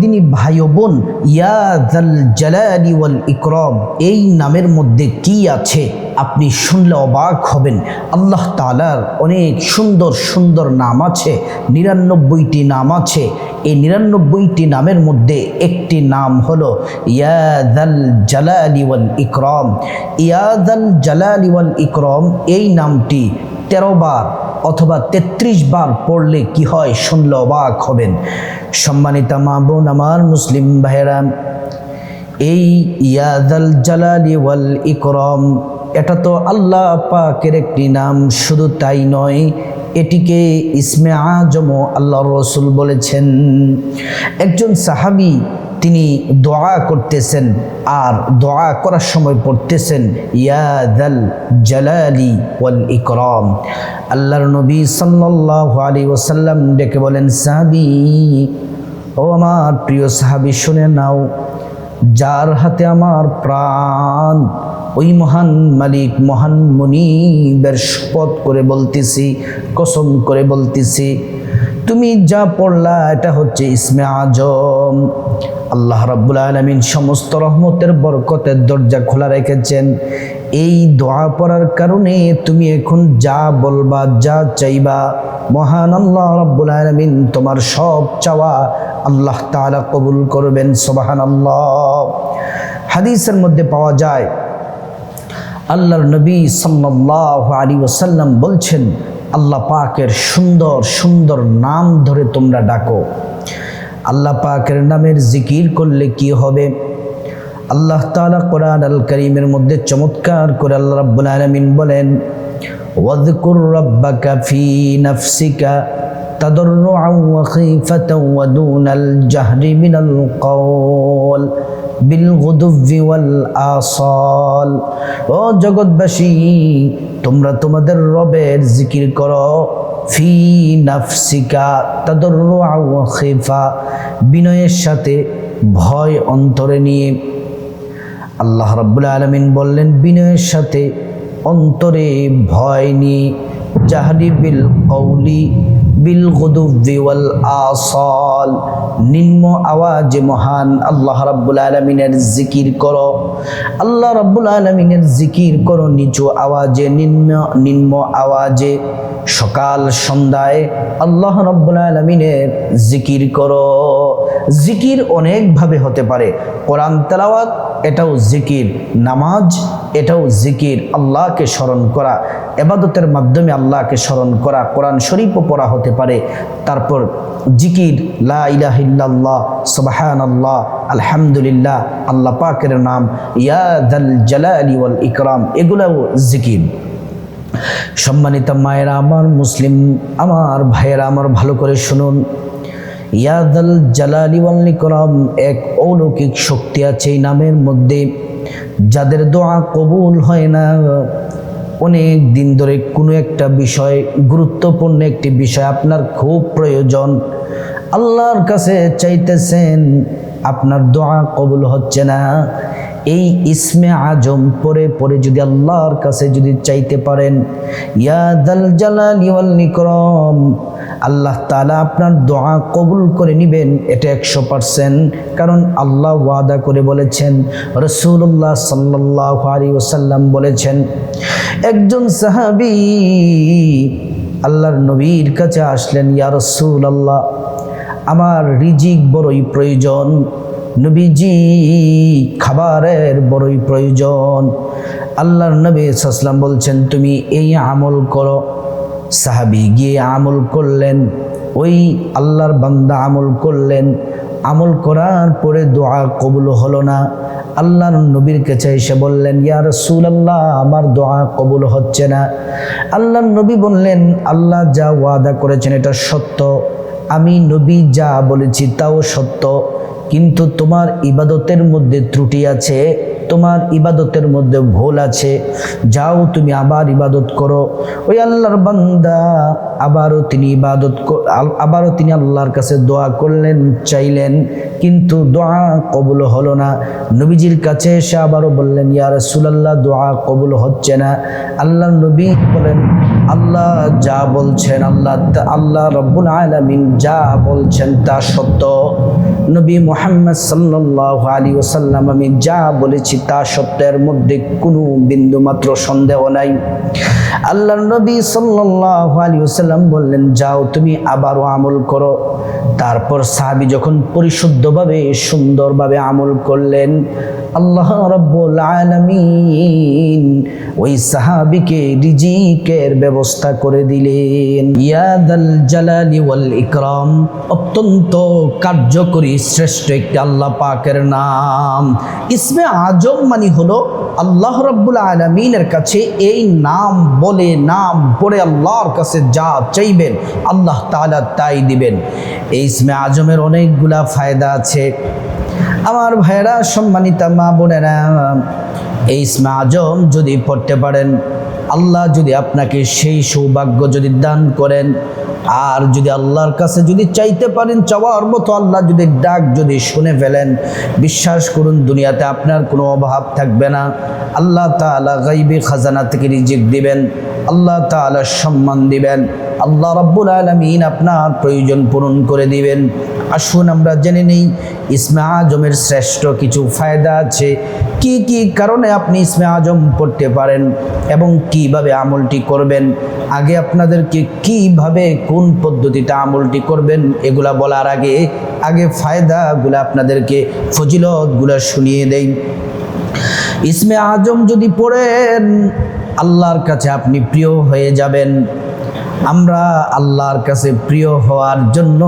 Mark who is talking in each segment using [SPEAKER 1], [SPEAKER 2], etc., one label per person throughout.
[SPEAKER 1] দিনী ভাই বোন ইকরম, এই নামের মধ্যে কি আছে? আপনি শুনলে অবাক হবেন। আল্লাহ তালার অনেক সুন্দর সুন্দর নাম আছে, নিরানব্বইটি নাম আছে। এই নিরানব্বইটি নামের মধ্যে একটি নাম হলো ইয়াদাল জালালি ইকরম। ইয়াদাল জালালি ইকরম, এই নামটি তেরো বার অথবা ৩৩ বার পড়লে কি হয় শুনলে অবাক হবেন। সম্মানিতা মা বোন আমার মুসলিম ভাইরা এই ইয়াদাল জালালি ওয়াল ইকরম, এটা তো আল্লাহ পাকের একটি নাম, শুধু তাই নয়, এটিকে ইসমে আজম আল্লাহ রসুল বলেছেন। একজন সাহাবি তিনি দোয়া করতেছেন আর দোয়া করার সময় পড়তেছেন ইয়াদাল জালালি ওয়াল ইকরম। আল্লাহর নবী সাল্লাল্লাহু আলাইহি ওয়াসাল্লাম ডেকে বলেন, সাহাবি, ও আমার প্রিয় সাহাবি, শুনে নাও, যার হাতে আমার প্রাণ, ওই মহান মালিক, মহান মনিবের শপথ করে বলতেছি, কসম করে বলতেছি তুমি যা পড়লা, এটা হচ্ছে ইসমে আজম। আল্লাহ রাব্বুল আলমিন সমস্ত রহমতের বরকতের দরজা খোলা রেখেছেন। এই দোয়া পড়ার কারণে তুমি এখন যা বলবা, যা চাইবা, মহান আল্লাহ রাব্বুল আলমিন তোমার সব চাওয়া আল্লাহ তালা কবুল করবেন সোবাহান আল্লাহ হাদিসের মধ্যে পাওয়া যায়, আল্লাহর নবী সাল্লাল্লাহু আলী ওসাল্লাম বলছেন আল্লাহ পাকের সুন্দর সুন্দর নাম ধরে তোমরা ডাকো আল্লাহ পাকের নামের জিকির করলে কি হবে আল্লাহ তাআলা কোরআন আল করিমের মধ্যে চমৎকার করে আল্লাহ রাব্বুল আলামিন বলেন ওয়াযকুর রাব্বাকা ফি নাফসিকা تضرعا وخيفة ودون الجهر من القول বিল আসল ও জগৎবাসী, তোমরা তোমাদের রবের জিকির করো। ফি নাফসিকা তাদের খেফা, বিনয়ের সাথে ভয় অন্তরে নিয়ে। আল্লাহ রব্বুল আলমিন বললেন, বিনয়ের সাথে অন্তরে ভয় নিয়ে। জাহারি বিল কৌলি আসাল। নিম্ন আওয়াজে মহান জিকির করো। আল্লাহ জিকির করো আওয়াজে, নিম্ন নিম্ন আওয়াজে। সকাল সন্ধ্যায় আল্লাহ রাব্বুল আলামিনের জিকির করো। জিকির অনেকভাবে হতে পারে। কোরআন তেলাওয়াত এটাও জিকির নামাজ, এটাও জিকির আল্লাহকে স্মরণ করা, এবাদতের মাধ্যমে আল্লাহকে স্মরণ করা, কোরআন শরীফও পড়া হতে পারে। তারপর জিকির, লা ইলাহিল্লাল্লাহ সুবহান আল্লাহ আলহামদুলিল্লাহ, আল্লাহ পাকের নাম ইয়াদাল জালালি ওয়াল ইকরাম, এগুলাও জিকির। সম্মানিত মায়েরা, আমার মুসলিম, আমার ভাইয়েরা, আমার ভালো করে শুনুন। ইয়াদাল জালালি ওয়াল ইকরাম এক অলৌকিক শক্তি আছে এই নামের মধ্যে, যাদের দোয়া কবুল হয় না। অনেক দিন ধরে কোনো একটা বিষয়, গুরুত্বপূর্ণ একটি বিষয় আপনার খুব প্রয়োজন। আল্লাহর কাছে চাইতেছেন, আপনার দোয়া কবুল হচ্ছে না। এই ইসমে আজম পরে পরে যদি আল্লাহর কাছে যদি চাইতে পারেন ইয়াদাল জালালি ওয়াল ইকরাম আল্লাহ তালা আপনার দোয়া কবুল করে নেবেন, এটা একশো পারসেন্ট কারণ আল্লাহ ওয়াদা করে বলেছেন রসুল্লাহ সাল্লাহ আলী ওসাল্লাম বলেছেন, একজন সাহাবি আল্লাহর নবীর কাছে আসলেন, ইয়া রসুল আল্লাহ আমার রিজিক বড়ই প্রয়োজন, নবীজি খাবারের বড়ই প্রয়োজন। আল্লাহর নবী সাসলাম বলছেন, তুমি এই আমল করো। সাহাবি গিয়ে আমল করলেন, ওই আল্লাহর বান্দা আমল করলেন। আমল করার পরে দোয়া কবুল হলো না। আল্লাহর নবীর কাছে এসে বললেন, ইয়া রসুল আল্লাহ আমার দোয়া কবুল হচ্ছে না। আল্লাহর নবী বললেন, আল্লাহ যা ওয়াদা করেছেন এটা সত্য। আমি নবী যা বলেছি তাও সত্য। কিন্তু তোমার ইবাদতের মধ্যে ত্রুটি আছে, তোমার ইবাদতের মধ্যে ভুল আছে। যাও তুমি আবার ইবাদত করো। ওই আল্লাহর বান্দা আবারও তিনি ইবাদত আবারও তিনি আল্লাহর কাছে দোয়া করলেন, চাইলেন, কিন্তু দোয়া কবুল হলো না। নবীজির কাছে এসে আবারও বললেন, ইয়া রাসূলুল্লাহ, দোয়া কবুল হচ্ছে না। আল্লাহ নবী বলেন, আল্লাহ যা বলছেন, আল্লাহ আল্লাহ রব্বুল আলামিন যা বলছেন তা সত্য। নবী মোহাম্মদ সাল্লাল্লাহু আলী ওসাল্লাম আমি যা বলেছি তা সত্যের মধ্যে কোনো বিন্দু মাত্র সন্দেহ নাই। আল্লাহ নবী সাল্লাহ আলী ওসাল্লাম বললেন, যাও, তুমি আবারও আমল করো। তারপর সাহাবী যখন পরিশুদ্ধভাবে, সুন্দরভাবে আমল করলেন, আল্লাহ রব্বুল আলামিন ওই সাহাবিকে রিজিকের ব্যবস্থা করে দিলেন। ইয়াদাল জালালি ওয়াল ইকরাম, অত্যন্ত কার্যকরী, শ্রেষ্ঠ একটি আল্লাহ পাকের নাম। ইসমে আজম মানে হলো আল্লাহ রব্বুল আলমিনের কাছে এই নাম বলে, নাম পড়ে আল্লাহর কাছে যা চাইবেন, আল্লাহ তাআলা তাই দিবেন। এই ইসমে আজমের অনেকগুলা ফায়দা আছে। আমার ভাইয়েরা, সম্মানিতা মা বোনেরা, এই ইসমে আজম যদি পড়তে পারেন, আল্লাহ যদি আপনাকে সেই সৌভাগ্য যদি দান করেন আর যদি আল্লাহর কাছে যদি চাইতে পারেন, চাওয়ার মতো আল্লাহ যদি ডাক যদি শুনে ফেলেন, বিশ্বাস করুন দুনিয়াতে আপনার কোনো অভাব থাকবে না। আল্লাহ তালা গাইবে, খাজানা থেকে রিজিক দিবেন। আল্লাহ তালা সম্মান দিবেন। আল্লাহ রব্বুল আলমিন আপনার প্রয়োজন পূরণ করে দিবেন। আসুন আমরা জেনে নিই, ইসমে আজমের শ্রেষ্ঠ কিছু ফায়দা আছে। কি কি কারণে আপনি ইসমে আজম পড়তে পারেন এবং কীভাবে আমলটি করবেন? আগে আপনাদেরকে কীভাবে কোন পদ্ধতিতে আমলটি করবেন এগুলা বলার আগে আগে ফায়দাগুলো আপনাদেরকে ফজিলতগুলো শুনিয়ে দেই। ইসমে আজম যদি পড়েন, আল্লাহর কাছে আপনি প্রিয় হয়ে যাবেন। আমরা আল্লাহর কাছে প্রিয় হওয়ার জন্য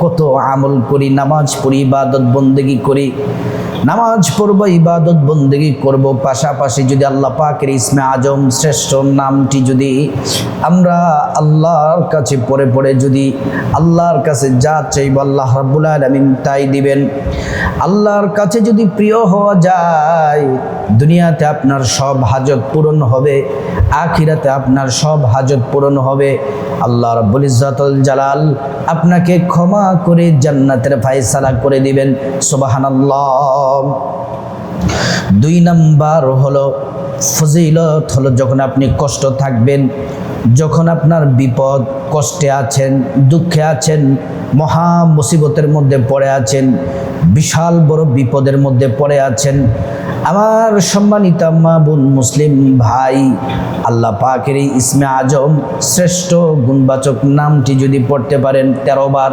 [SPEAKER 1] কত আমল করি নামাজ পড়ি বা বন্দেগি করি। নামাজ পড়ব, ইবাদত বন্দেগি করব। পাশাপাশি যদি আল্লাহ পাকের ইসমে আজম শ্রেষ্ঠ নামটি যদি আমরা আল্লাহর কাছে পড়ে পড়ে যদি আল্লাহর কাছে যা চাইব আল্লাহ রাব্বুল আলামিন তাই দিবেন। আল্লাহর কাছে যদি প্রিয় হওয়া যায়, দুনিয়াতে আপনার সব হাজত পূরণ হবে, আখিরাতে আপনার সব হাজত পূরণ হবে। আল্লাহ রব্বুল ইজ্জাতুল জালাল আপনাকে ক্ষমা করে জান্নাতের ফায়সালা করে দিবেন। সুবহানাল্লাহ। দুই নাম্বার হলো ফজিলত হলো যখন আপনি কষ্ট থাকবেন, যখন আপনার বিপদ, কষ্টে আছেন, দুঃখে আছেন, মহা মুসিবতের মধ্যে পড়ে আছেন, বিশাল বড় বিপদের মধ্যে পড়ে আছেন আমার সম্মানিত মা বোন মুসলিম ভাই, আল্লাহ পাকের এই ইসমে আজম শ্রেষ্ঠ গুণবাচক নামটি যদি পড়তে পারেন তেরো বার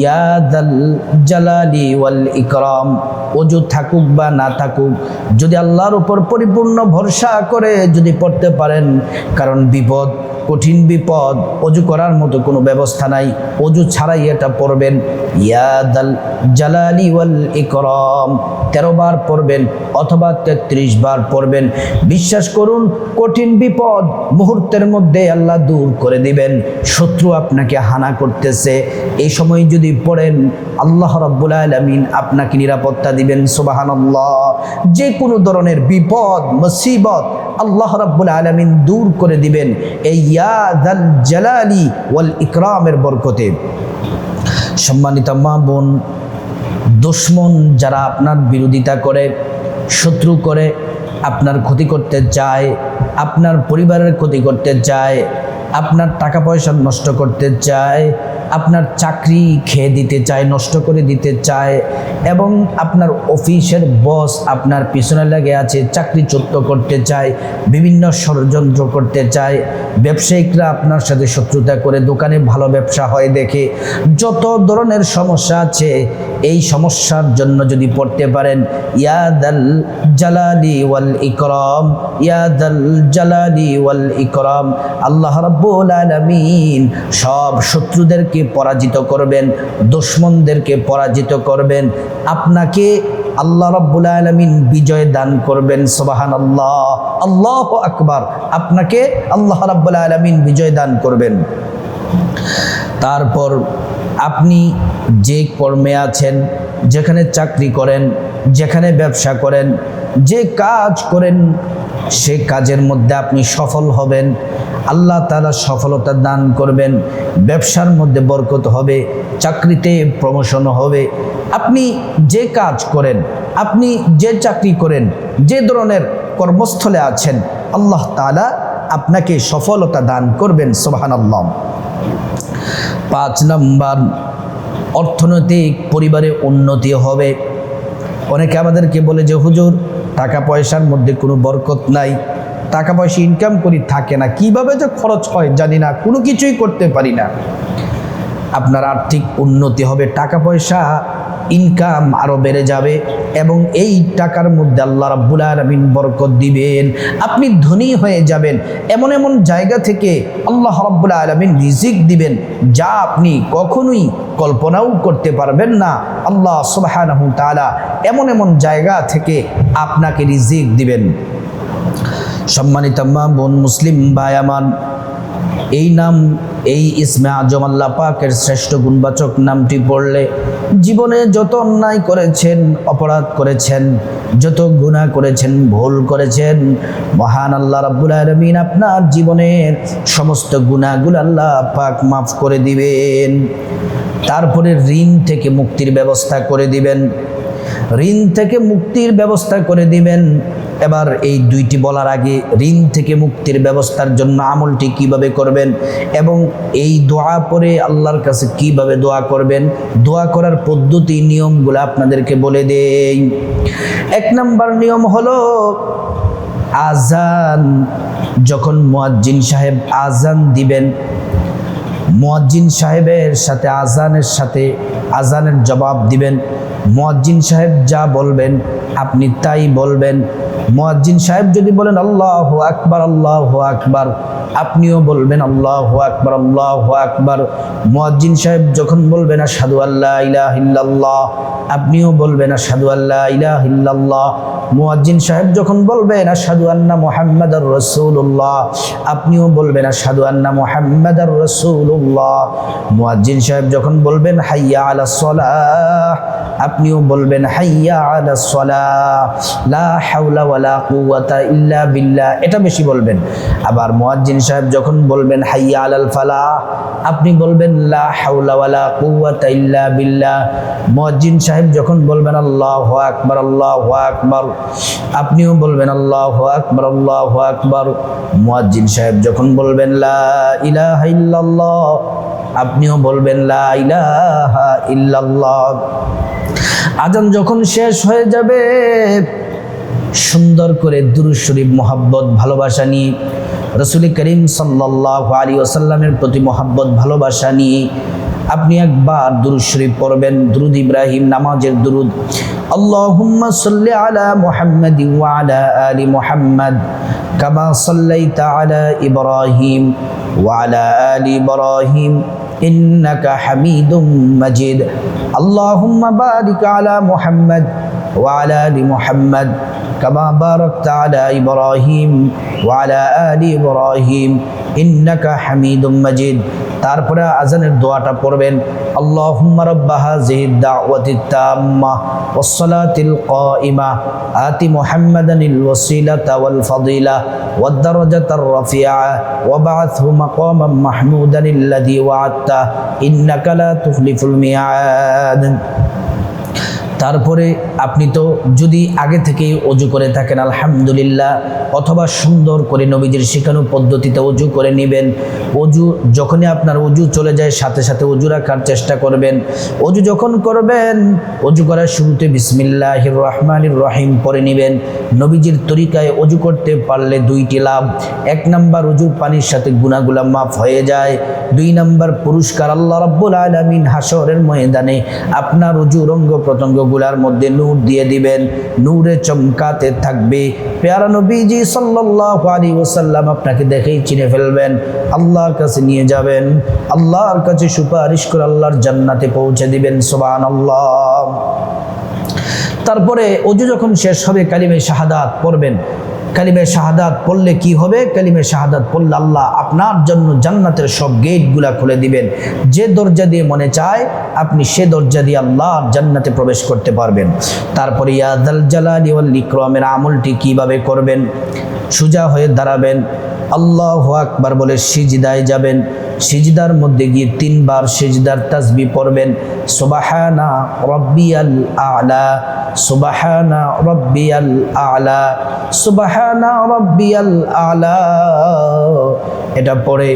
[SPEAKER 1] ইয়াদাল জালালি ওয়াল ইকরাম অজু থাকুক বা না থাকুক, যদি আল্লাহর উপর পরিপূর্ণ ভরসা করে যদি পড়তে পারেন, কারণ বিপদ কঠিন বিপদ, অজু করার মতো কোনো ব্যবস্থা নাই। অজু ছাড়াই এটা পড়বেন। ইয়াদাল জালালি ওয়াল ইকরাম। তেরো বার পড়বেন অথবা তেত্রিশ বার পড়বেন। বিশ্বাস করুন, কঠিন বিপদ মুহূর্তের মধ্যে আল্লাহ দূর করে দিবেন। শত্রু আপনাকে হানা করতেছে। এই সময় যদি পড়েন, আল্লাহ রাব্বুল আলামিন আপনাকে নিরাপত্তা দিবেন। সুবহানাল্লাহ। যে কোনো ধরনের বিপদ, মুসিবত আল্লাহ রাব্বুল আলামিন দূর করে দিবেন এই ইয়াদাল জালালি ওয়াল ইকরামের বরকতে। সম্মানিত মা বোন, দুশ্মন যারা আপনার বিরোধিতা করে, শত্রু করে, আপনার ক্ষতি করতে চায়, আপনার পরিবারের ক্ষতি করতে চায়, আপনার টাকা পয়সা নষ্ট করতে চায় আপনার চাকরি খেয়ে দিতে চায়, নষ্ট করে দিতে চায় এবং আপনার অফিসের বস আপনার পিছনে লেগে আছে, চাকরিচ্যুত করতে চায়, বিভিন্ন ষড়যন্ত্র করতে চায়, ব্যবসায়িকরা আপনার সাথে শত্রুতা করে, দোকানে ভালো ব্যবসা হয় দেখে। যত ধরনের সমস্যা আছে, এই সমস্যার জন্য যদি পড়তে পারেন ইয়াদাল জালালি ওয়াল ইকরম ইয়াদাল জালালি ওয়াল ইকরাম, আল্লাহ রাব্বুল আলামিন সব শত্রুদেরকে পরাজিত করবেন, দুশ্মনদেরকে পরাজিত করবেন, আপনাকে আল্লাহ রাব্বুল আলামিন বিজয় দান করবেন, সুবহানাল্লাহ, আল্লাহু আকবার, আপনাকে আল্লাহ রাব্বুল আলামিন বিজয় দান করবেন। তারপর আপনি যে কর্মে আছেন, যেখানে চাকরি করেন, যেখানে ব্যবসা করেন, যে কাজ করেন সে কাজের মধ্যে আপনি সফল হবেন। আল্লাহ তালা সফলতা দান করবেন। ব্যবসার মধ্যে বরকত হবে। চাকরিতে প্রমোশন হবে। আপনি যে কাজ করেন, আপনি যে চাকরি করেন, যে ধরনের কর্মস্থলে আছেন, আল্লাহ তাআলা আপনাকে সফলতা দান করবেন। সোবাহান আল্লাহ পাঁচ নাম্বার, অর্থনৈতিক পরিবারে উন্নতি হবে। অনেকে আমাদেরকে বলে যে, হুজুর টাকা পয়সার মধ্যে কোনো বরকত নাই টাকা পয়সা ইনকাম করি থাকে না, কীভাবে যে খরচ হয় জানি না, কোনো কিছুই করতে পারি না। আপনার আর্থিক উন্নতি হবে টাকা পয়সা ইনকাম আরও বেড়ে যাবে এবং এই টাকার মধ্যে আল্লাহ রাব্বুল আলামিন বরকত দিবেন। আপনি ধনী হয়ে যাবেন। এমন এমন জায়গা থেকে আল্লাহ রাব্বুল আলামিন রিজিক দিবেন যা আপনি কখনোই কল্পনাও করতে পারবেন না। আল্লাহ সুবহানাহু তাআলা এমন এমন জায়গা থেকে আপনাকে রিজিক দিবেন। সম্মানিত মা বোন, মুসলিম ভাই, আমার এই নাম, এই ইসমে আজম আল্লাহ পাকের শ্রেষ্ঠ গুণবাচক নামটি পড়লে জীবনে যত অন্যায় করেছেন, অপরাধ করেছেন, যত গুনাহ করেছেন, ভুল করেছেন, মহান আল্লাহ রাব্বুল আলামিন আপনার জীবনের সমস্ত গুনাহগুলো আল্লাহ পাক মাফ করে দিবেন। তারপরে ঋণ থেকে মুক্তির ব্যবস্থা করে দিবেন। ঋণ থেকে মুক্তির ব্যবস্থা করে দিবেন। এবার এই দুইটি বলার আগে ঋণ থেকে মুক্তির ব্যবস্থার জন্য আমলটি কীভাবে করবেন এবং এই দোয়া পরে আল্লাহর কাছে কীভাবে দোয়া করবেন? দোয়া করার পদ্ধতি, নিয়মগুলো আপনাদেরকে বলে দেই। এক নাম্বার নিয়ম হলো আজান যখন মুয়াজ্জিন সাহেব আজান দিবেন, মুয়াজ্জিন সাহেবের সাথে আজানের সাথে আজানের জবাব দিবেন। মুয়াজ্জিন সাহেব যা বলবেন, আপনি তাই বলবেন। মুয়াজ্জিন সাহেব যদি বলেন, আল্লাহ আকবার আল্লাহ আকবার। আপনিও বলবেন, আল্লাহ আকবার আল্লাহ আকবার। মুয়াজ্জিন সাহেব যখন বলবেন, আশহাদু আল্লাহ ইলাহা ইল্লাল্লাহ, আপনিও বলবেন, আশহাদু আল্লাহ ইলাহা ইল্লাল্লাহ। মুয়াজ্জিন সাহেব যখন বলবেন, আশহাদু আন্না মুহাম্মাদার রাসূলুল্লাহ, আপনিও বলবেন, আশহাদু আন্না মুহাম্মাদার রাসূলুল্লাহ। মুয়াজ্জিন সাহেব যখন বলবেন, হাইয়া আলাস সালাহ, আপনিও বলবেন, হাইয়া আলাস সালাহ, লা হাওলা ইল্লা এটা বেশি বলবেন। আবার মুয়াজ্জিন সাহেব যখন বলবেন, হাইয়া আলাল ফালাহ আপনি বলবেন, লা ইল্লা সাহেব যখন বলবেন, আল্লাহু আকবার আল্লাহু আকবার আপনিও বলবেন, আল্লাহু আকবার আল্লাহু আকবার মুয়াজ্জিন সাহেব যখন বলবেন, লা আপনিও বলবেন, লা ইলাহা আজান যখন শেষ হয়ে যাবে সুন্দর করে দুরু শরীফ, মোহাব্বত, ভালোবাসা নিয়ে রসুল করিম সাল্লাহ আলী ওসাল্লামের প্রতি মোহাব্বত, ভালোবাসা নিয়ে আপনি একবার দুরুদ শরীফ পড়বেন। দুরুদ ইব্রাহিম, নামাজের দুরুদ। সাল্লি আলা কামা সাল্লাইতা হামিদুম আলা كما باركت على إبراهيم وعلى آل إبراهيم إنك حميد مجيد তারপরে আজানের দোয়াটা পড়বেন আল্লাহুম্মা রাব্বা হাযিহি দাওয়াতি তাম্মা ওয়াস সালাতিল কাইমা আতি মুহাম্মাদানিল ওয়াসিলাতা ওয়াল ফাদিলা ওয়াদ দারাজাতার রাফিআ ওয়া বা'আথহু মাকামান মাহমুদানিল্লাযী ওয়া'আদতা ইন্নাকা লা তুখলিফুল মিয়াদ তারপরে আপনি তো যদি আগে থেকেই অজু করে থাকেন, আলহামদুলিল্লাহ, অথবা সুন্দর করে নবীজির শেখানো পদ্ধতিতে অজু করে নেবেন। অজু যখনই আপনার অজু চলে যায়, সাথে সাথে অজু রাখার চেষ্টা করবেন। অজু যখন করবেন, অজু করার শুরুতে বিসমিল্লাহ রহমানির রহিম পরে নেবেন। নবীজির তরিকায় অজু করতে পারলে দুইটি লাভ। এক নাম্বার, অজুর পানির সাথে গুণাগুলা মাফ হয়ে যায়। দুই নাম্বার, পুরস্কার আল্লাহ রাব্বুল আলামিন হাসরের ময়দানে আপনার অজু রঙ্গ প্রত্যঙ্গ গুলার মধ্যে নূর দিয়ে দিবেন। নূরে চমকাতে থাকবে। পেয়ারা নবীজি সাল্লাহ আলী ওসাল্লাম আপনাকে দেখেই চিনে ফেলবেন। আল্লাহর কাছে নিয়ে যাবেন। আল্লাহর কাছে সুপারিশ করে আল্লাহর জান্নাতে পৌঁছে দিবেন। সোবান আল্লাহ তারপরে অজু যখন শেষ হবে, কালিমে শাহাদাত পড়বেন। কালিমে শাহাদাত পড়লে কি হবে? কালিমের শাহাদাত পড়লে আল্লাহ আপনার জন্য জান্নাতের সব গেটগুলা খুলে দিবেন। যে দরজা দিয়ে মনে চায়, আপনি সে দরজা দিয়ে আল্লাহ জান্নাতে প্রবেশ করতে পারবেন। তারপরে ইয়াদাল জালালি ওয়াল ইকরামের আমলটি কীভাবে করবেন? সোজা হয়ে দাঁড়াবেন। আল্লাহ আকবার বলে সিজদায় যাবেন। সিজদার মধ্যে গিয়ে তিনবার সিজদার তাসবি পড়বেন। সুবাহানা রব্বিয়াল আলা, সুবাহানা রব্বিয়াল আলা, সুবাহানা রব্বিয়াল আলা। এটা পরে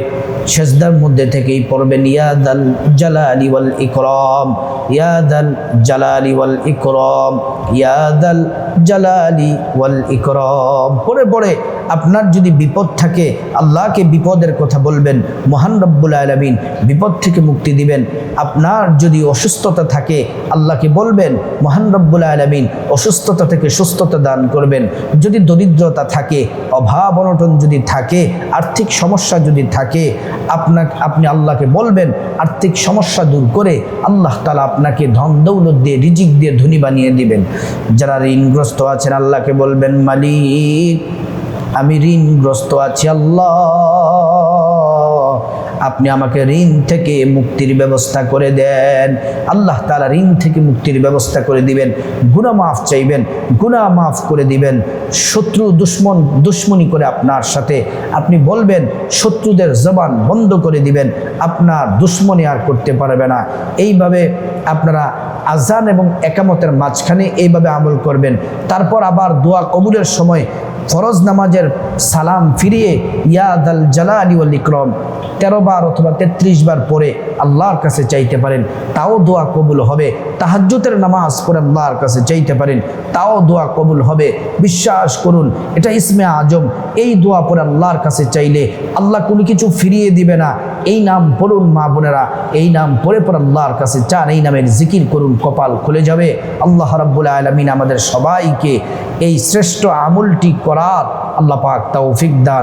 [SPEAKER 1] সেজদার মধ্যে থেকেই পড়বেন ইয়াদাল জালালি ওয়াল ইকরাম ইয়াদাল জালালি ওয়াল ইকরাম ইয়াদাল জালালি ওয়াল ইকরাম। পরে পরে আপনার যদি বিপদ থাকে আল্লাহকে বিপদের কথা বলবেন, মহান রব্বুল আলমিন বিপদ থেকে মুক্তি দিবেন। আপনার যদি অসুস্থতা থাকে, আল্লাহকে বলবেন, মহান রব্বুল আলমিন অসুস্থতা থেকে সুস্থতা দান করবেন। যদি দরিদ্রতা থাকে, অভাব অনটন যদি থাকে, আর্থিক সমস্যা যদি থাকে, আপনাকে, আপনি আল্লাহকে বলবেন, আর্থিক সমস্যা দূর করে আল্লাহ তালা আপনাকে ধন দৌলত দিয়ে, রিজিক দিয়ে ধনী বানিয়ে দিবেন। যারা ঋণগ্রস্ত আছেন, আল্লাহকে বলবেন, মালিক আমি ঋণগ্রস্ত আছি, আল্লাহ। আপনি আমাকে ঋণ থেকে মুক্তির ব্যবস্থা করে দেন। আল্লাহ তালা ঋণ থেকে মুক্তির ব্যবস্থা করে দিবেন। গুণা মাফ চাইবেন গুণা মাফ করে দিবেন। শত্রু, দুশ্মন, দুশ্মনী করে আপনার সাথে আপনি বলবেন, শত্রুদের জবান বন্ধ করে দিবেন। আপনার দুশ্মনী আর করতে পারবে না। এইভাবে আপনারা আজান এবং একামতের মাঝখানে এইভাবে আমল করবেন। তারপর আবার দোয়া কবুলের সময় ফরজ নামাজের সালাম ফিরিয়ে ইয়াদ আল জালালি ওয়াল ইকরম। তেরো বার অথবা তেত্রিশ বার পরে আল্লাহর কাছে চাইতে পারেন, তাও দোয়া কবুল হবে। তাহাজ্জুতের নামাজ পড়ে আল্লাহর কাছে চাইতে পারেন, তাও দোয়া কবুল হবে। বিশ্বাস করুন, এটা ইসমে আজম। এই দোয়া পরে আল্লাহর কাছে চাইলে আল্লাহ কোনো কিছু ফিরিয়ে দিবে না। এই নাম পড়ুন মা বোনেরা, এই নাম পড়ে পর আল্লাহর কাছে চান, এই নামের জিকির করুন, কপাল খুলে যাবে। আল্লাহ রাব্বুল আলমিন আমাদের সবাইকে এই শ্রেষ্ঠ আমলটি করার আল্লাহ পাক তৌফিক দান।